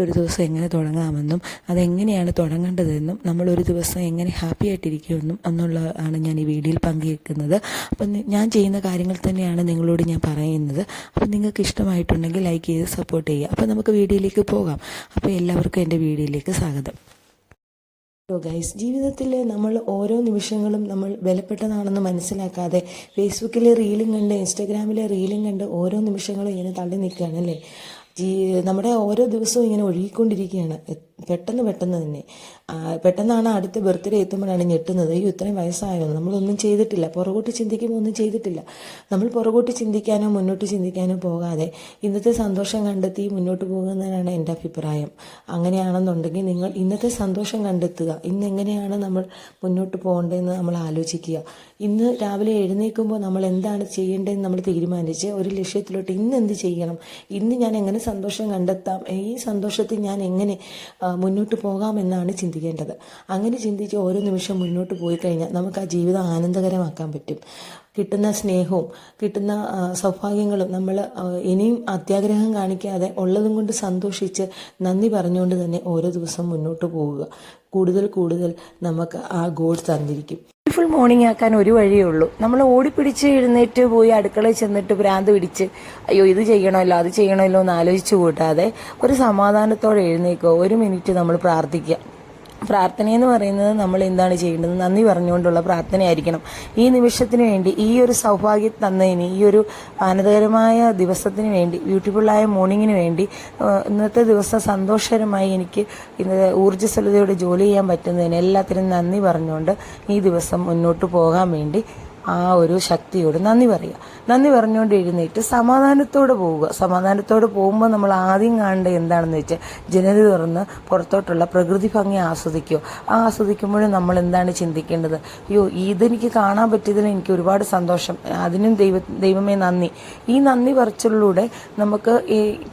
ഒരു ദിവസം എങ്ങനെ തുടങ്ങാമെന്നും അതെങ്ങനെയാണ് തുടങ്ങേണ്ടതെന്നും നമ്മൾ ഒരു ദിവസം എങ്ങനെ ഹാപ്പി ആയിട്ടിരിക്കുമെന്നും എന്നുള്ള ആണ് ഞാൻ ഈ വീഡിയോയിൽ പങ്കുവെക്കുന്നത്. അപ്പം ഞാൻ ചെയ്യുന്ന കാര്യങ്ങൾ തന്നെയാണ് നിങ്ങളോട് ഞാൻ പറയുന്നത്. അപ്പം നിങ്ങൾക്ക് ഇഷ്ടമായിട്ടുണ്ടെങ്കിൽ ലൈക്ക് ചെയ്ത് സപ്പോർട്ട് ചെയ്യുക. അപ്പം നമുക്ക് വീഡിയോയിലേക്ക് പോകാം. അപ്പോൾ എല്ലാവർക്കും എന്റെ വീഡിയോയിലേക്ക് സ്വാഗതം. ഗൈസ് ജീവിതത്തിൽ നമ്മൾ ഓരോ നിമിഷങ്ങളും നമ്മൾ വിലപ്പെട്ടതാണെന്ന് മനസ്സിലാക്കാതെ ഫേസ്ബുക്കിലെ റീലും കണ്ട് ഇൻസ്റ്റാഗ്രാമിലെ റീലും കണ്ട് ഓരോ നിമിഷങ്ങളും ഇങ്ങനെ തള്ളി നിൽക്കുകയാണ് അല്ലേ? നമ്മുടെ ഓരോ ദിവസവും ഇങ്ങനെ ഒഴുകിക്കൊണ്ടിരിക്കുകയാണ്. പെട്ടെന്ന് പെട്ടെന്ന് തന്നെ. പെട്ടെന്നാണ് അടുത്ത ബർത്ത്ഡേ എത്തുമ്പോഴാണ് ഞെട്ടുന്നത്. അയ്യോ ഇത്രയും വയസ്സായോ നമ്മളൊന്നും ചെയ്തിട്ടില്ല. പുറകോട്ട് ചിന്തിക്കുമ്പോൾ ഒന്നും ചെയ്തിട്ടില്ല. നമ്മൾ പുറകോട്ട് ചിന്തിക്കാനോ മുന്നോട്ട് ചിന്തിക്കാനോ പോകാതെ ഇന്നത്തെ സന്തോഷം കണ്ടെത്തി മുന്നോട്ട് പോകുന്നതിനാണ് എന്റെ അഭിപ്രായം. അങ്ങനെയാണെന്നുണ്ടെങ്കിൽ നിങ്ങൾ ഇന്നത്തെ സന്തോഷം കണ്ടെത്തുക. ഇന്ന് എങ്ങനെയാണ് നമ്മൾ മുന്നോട്ട് പോകേണ്ടതെന്ന് നമ്മൾ ആലോചിക്കുക. ഇന്ന് രാവിലെ എഴുന്നേൽക്കുമ്പോൾ നമ്മൾ എന്താണ് ചെയ്യേണ്ടതെന്ന് നമ്മൾ തീരുമാനിച്ച് ഒരു ലക്ഷ്യത്തിലോട്ട് ഇന്ന് എന്ത് ചെയ്യണം? ഇന്ന് ഞാൻ എങ്ങനെ സന്തോഷം കണ്ടെത്താം? ഈ സന്തോഷത്തിൽ ഞാൻ എങ്ങനെ മുന്നോട്ട് പോകാമെന്നാണ് ചിന്തിക്കേണ്ടത്. അങ്ങനെ ചിന്തിച്ച് ഓരോ നിമിഷം മുന്നോട്ട് പോയി കഴിഞ്ഞാൽ നമുക്ക് ആ ജീവിതം ആനന്ദകരമാക്കാൻ പറ്റും. കിട്ടുന്ന സ്നേഹവും കിട്ടുന്ന സൗഭാഗ്യങ്ങളും നമ്മൾ ഇനിയും അത്യാഗ്രഹം കാണിക്കാതെ ഉള്ളതും കൊണ്ട് സന്തോഷിച്ച് നന്ദി പറഞ്ഞുകൊണ്ട് തന്നെ ഓരോ ദിവസം മുന്നോട്ട് പോവുക. കൂടുതൽ കൂടുതൽ നമുക്ക് ആ ഗോൾ തന്നിരിക്കും. മോർണിംഗ് ആക്കാൻ ഒരു വഴിയേ ഉള്ളൂ. നമ്മൾ ഓടിപ്പിടിച്ച് എഴുന്നേറ്റ് പോയി അടുക്കളയിൽ ചെന്നിട്ട് ഭ്രാന്ത് പിടിച്ച് അയ്യോ ഇത് ചെയ്യണമല്ലോ അത് ചെയ്യണമല്ലോ എന്ന് ആലോചിച്ച് കൂട്ടാതെ ഒരു സമാധാനത്തോടെ എഴുന്നേക്കോ ഒരു മിനിറ്റ് നമ്മൾ പ്രാർത്ഥിക്കുക. പ്രാർത്ഥനയെന്ന് പറയുന്നത് നമ്മൾ എന്താണ് ചെയ്യേണ്ടത്? നന്ദി പറഞ്ഞുകൊണ്ടുള്ള പ്രാർത്ഥനയായിരിക്കണം. ഈ നിമിഷത്തിന് വേണ്ടി ഈ ഒരു സൗഭാഗ്യം തന്നതിന് ഈ ഒരു ആനന്ദകരമായ ദിവസത്തിന് വേണ്ടി ബ്യൂട്ടിഫുള്ളായ മോർണിംഗിന് വേണ്ടി ഇന്നത്തെ ദിവസം സന്തോഷകരമായി എനിക്ക് ഇന്ന് ഊർജസ്വലതയോടെ ജോലി ചെയ്യാൻ പറ്റുന്നതിന് എല്ലാത്തിനും നന്ദി പറഞ്ഞുകൊണ്ട് ഈ ദിവസം മുന്നോട്ട് പോകാൻ വേണ്ടി ആ ഒരു ശക്തിയോട് നന്ദി പറയുക. നന്ദി പറഞ്ഞുകൊണ്ട് എഴുന്നേറ്റ് സമാധാനത്തോടെ പോവുക. സമാധാനത്തോടെ പോകുമ്പോൾ നമ്മൾ ആദ്യം കാണേണ്ടത് എന്താണെന്ന് വെച്ചാൽ ജനൽ തുറന്ന് പുറത്തോട്ടുള്ള പ്രകൃതി ഭംഗി ആസ്വദിക്കുക. ആ ആസ്വദിക്കുമ്പോഴും നമ്മൾ എന്താണ് ചിന്തിക്കേണ്ടത്? അയ്യോ ഇതെനിക്ക് കാണാൻ പറ്റിയതിൽ എനിക്ക് ഒരുപാട് സന്തോഷം. അതിനും ദൈവ ദൈവമേ നന്ദി. ഈ നന്ദി പറച്ചിലൂടെ നമുക്ക്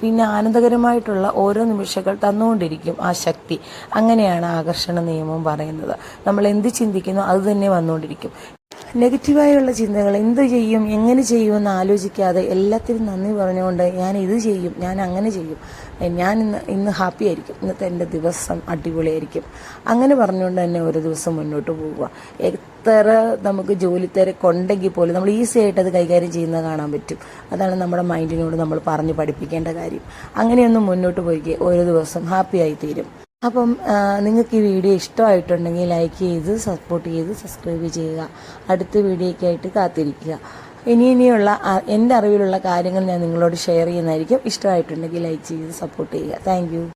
പിന്നെ ആനന്ദകരമായിട്ടുള്ള ഓരോ നിമിഷങ്ങൾ തന്നുകൊണ്ടിരിക്കും ആ ശക്തി. അങ്ങനെയാണ് ആകർഷണ നിയമം പറയുന്നത്. നമ്മൾ എന്ത് ചിന്തിക്കുന്നു അത് തന്നെ വന്നുകൊണ്ടിരിക്കും. നെഗറ്റീവായുള്ള ചിന്തകൾ എന്ത് ചെയ്യും എങ്ങനെ ചെയ്യും എന്ന് ആലോചിക്കാതെ എല്ലാത്തിനും നന്ദി പറഞ്ഞുകൊണ്ട് ഞാൻ ഇത് ചെയ്യും ഞാൻ അങ്ങനെ ചെയ്യും. ഞാൻ ഇന്ന് ഇന്ന് ഹാപ്പി ആയിരിക്കും. ഇന്നത്തെ എന്റെ ദിവസം അടിപൊളിയായിരിക്കും. അങ്ങനെ പറഞ്ഞുകൊണ്ട് തന്നെ ഒരു ദിവസം മുന്നോട്ട് പോവുക. എത്ര നമുക്ക് ജോലി തിരക്കുണ്ടെങ്കിൽ പോലും നമ്മൾ ഈസി ആയിട്ട് അത് കൈകാര്യം ചെയ്യുന്നത് കാണാൻ പറ്റും. അതാണ് നമ്മുടെ മൈൻഡിനോട് നമ്മൾ പറഞ്ഞ് പഠിപ്പിക്കേണ്ട കാര്യം. അങ്ങനെയൊന്നും മുന്നോട്ട് പോയി ഓരോ ദിവസം ഹാപ്പി ആയി തീരും അപ്പം നിങ്ങൾക്ക് ഈ വീഡിയോ ഇഷ്ടമായിട്ടുണ്ടെങ്കിൽ ലൈക്ക് ചെയ്ത് സപ്പോർട്ട് ചെയ്ത് സബ്സ്ക്രൈബ് ചെയ്യുക. അടുത്ത വീഡിയോയ്ക്കായിട്ട് കാത്തിരിക്കുക. ഇനി ഇനിയുള്ള എന്റെ അറിവിലുള്ള കാര്യങ്ങൾ ഞാൻ നിങ്ങളോട് ഷെയർ ചെയ്യുന്നതായിരിക്കും. ഇഷ്ടമായിട്ടുണ്ടെങ്കിൽ ലൈക്ക് ചെയ്ത് സപ്പോർട്ട് ചെയ്യുക. താങ്ക്